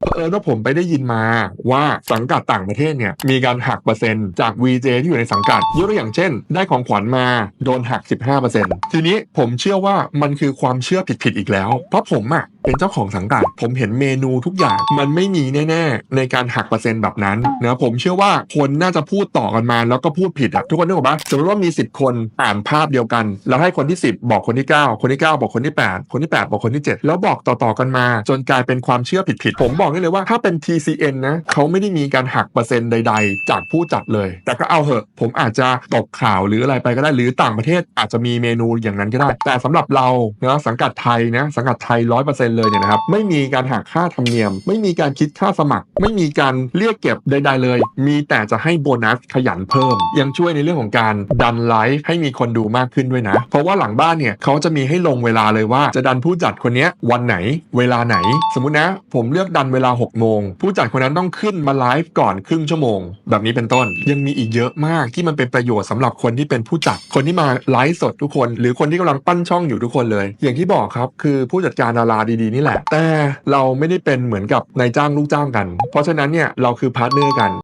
เออิญว่าผมไปได้ยินมาว่าสังกัดต่างประเทศเนี่ยมีการหักเปอร์เซ็นต์จาก VJ ที่อยู่ในสังกัดยกตัวอย่างเช่น ได้ของขวัญมาโดนหัก 15%ทีนี้ผมเชื่อว่ามันคือความเชื่อผิดๆอีกแล้ว เพราะผมอะเป็นเจ้าของสังกัด ผมเห็นเมนูทุกอย่างมันไม่มีแน่ๆ ในการหักเปอร์เซ็นต์แบบนั้นนะผมเชื่อว่าคนน่าจะพูดต่อกันมา แล้วก็พูดผิดอะทุกคนนึกออกปะสมมติว่ามี 10 คนอ่านภาพเดียวกัน แล้วให้คนที่ 10 บอกคนที่ 9 คนที่ 9 บอกคนที่ 8 คนที่ 8 บอกคนที่ 7 แล้วบอกต่อๆกันมา จนกลายเป็นความเชื่อผิดๆผมบอกได้เลยว่าถ้าเป็น TCN นะเขาไม่ได้มีการหักเปอร์เซ็นต์ใด ๆ จากผู้จัดเลย แต่ก็เอาเหอะ ผมอาจจะตกข่าวหรืออะไรไปก็ได้หรือต่างประเทศอาจจะมีเมนูอย่างนั้นก็ได้ แต่สำหรับเรานะสังกัดไทยนะสังกัดไทยร้อยเปอร์เซ็นเลยเนี่ยนะครับไม่มีการหักค่าธรรมเนียม ไม่มีการคิดค่าสมัคร ไม่มีการเรียกเก็บใด ๆ เลย มีแต่จะให้โบนัสขยันเพิ่ม ยังช่วยในเรื่องของการดันไลฟ์ให้มีคนดูมากขึ้นด้วยนะ เพราะว่าหลังบ้านเนี่ยเขาจะมีให้ลงเวลาเลยว่าจะดันผู้จัดคนเนี้ยวันไหน เวลาไหน สมมุตินะ ผมเลือกดันเวลา6โมงผู้จัดคนนั้นต้องขึ้นมาไลฟ์ก่อนครึ่งชั่วโมง แบบนี้เป็นต้น ยังมีอีกเยอะมากที่มันเป็นประโยชน์สำหรับคนที่เป็นผู้จัดคนที่มาไลฟ์สดทุกคน หรือคนที่กำลังปั้นช่องอยู่ทุกคนเลย อย่างที่บอกครับคือผู้จัดการดาราดีๆนี่แหละ แต่เราไม่ได้เป็นเหมือนกับนายจ้างลูกจ้างกัน เพราะฉะนั้นเนี่ยเราคือพาร์ทเนอร์กัน